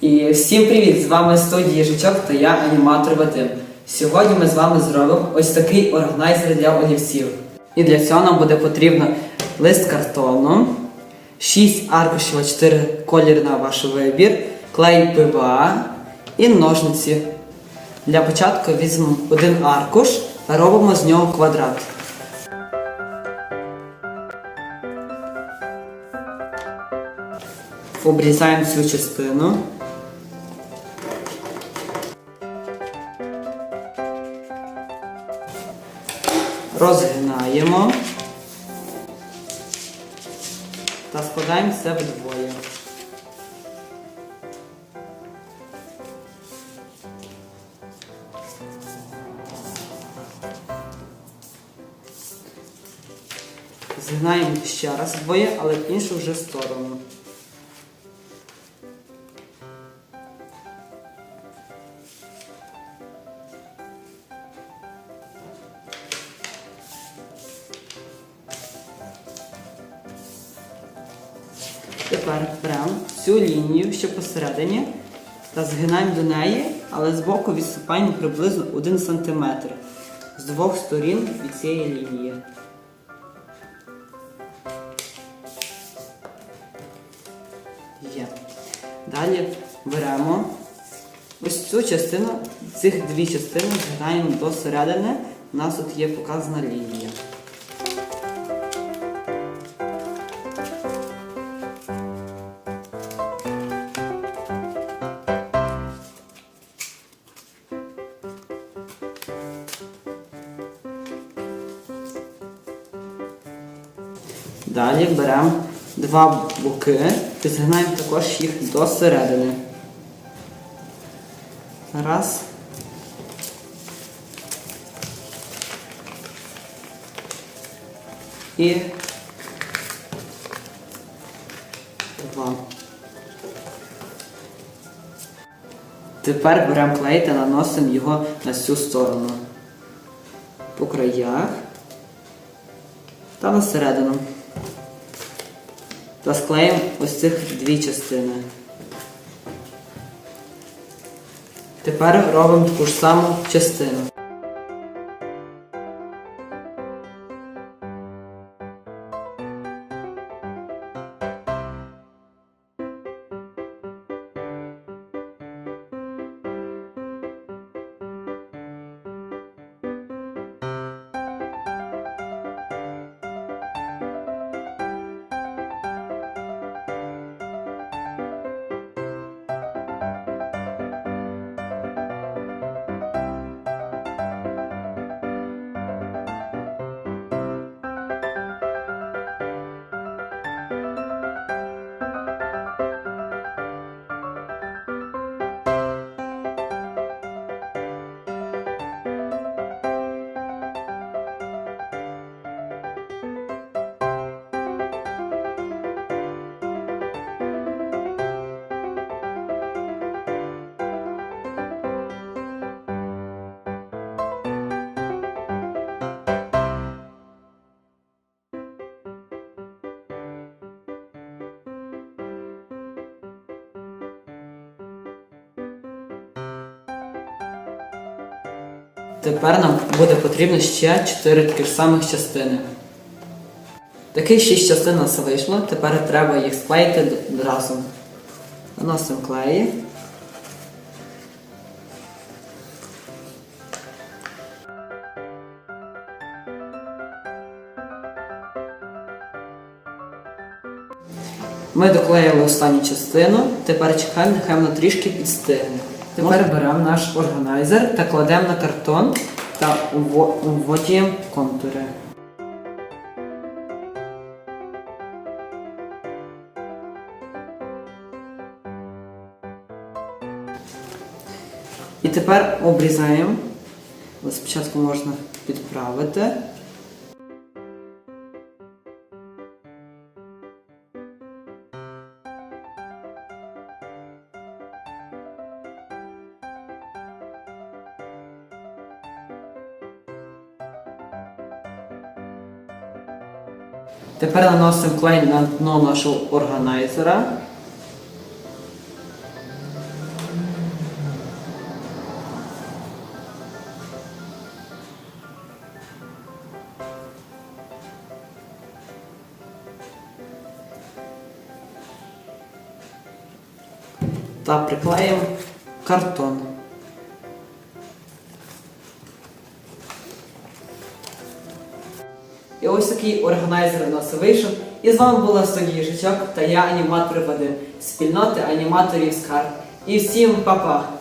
І всім привіт! З вами студія Їжачок та я аніматор Вадим. Сьогодні ми з вами зробимо ось такий органайзер для олівців. І для цього нам буде потрібно лист картону, 6 аркушів а 4 кольори на ваш вибір, клей ПВА і ножниці. Для початку візьмемо один аркуш та робимо з нього квадрат. Обрізаємо цю частину. Розгинаємо та складаємо це вдвоє. Згинаємо ще раз вдвоє, але в іншу вже сторону. Тепер беремо цю лінію, що посередині, та згинаємо до неї, але збоку відступаємо приблизно 1 см з двох сторін від цієї лінії. Є. Далі беремо ось цю частину, цих дві частини згинаємо до середини. У нас тут є показана лінія. Далі беремо два боки і згинаємо також їх до середини. Раз. І два. Тепер беремо клей та наносимо його на цю сторону. По краях та на середину. Та склеїмо ось цих дві частини. Тепер робимо таку ж саму частину. Тепер нам буде потрібно ще 4 таких самих частини. Таких 6 частин у нас вийшло, тепер треба їх склеїти разом. Наносимо клеї. Ми доклеїли останню частину, тепер чекаємо, нехай вона трішки підстигне. Тепер беремо наш органайзер та кладемо на картон та вво- вводимо контури. І тепер обрізаємо. Спочатку можна підправити. Тепер наносимо клей на дно нашого органайзера. Та приклеїмо картон. І ось такий органайзер у нас вийшов. І з вами була студія Жичок та я аніматор Вадим, спільноти аніматорів Скар. І всім па-па!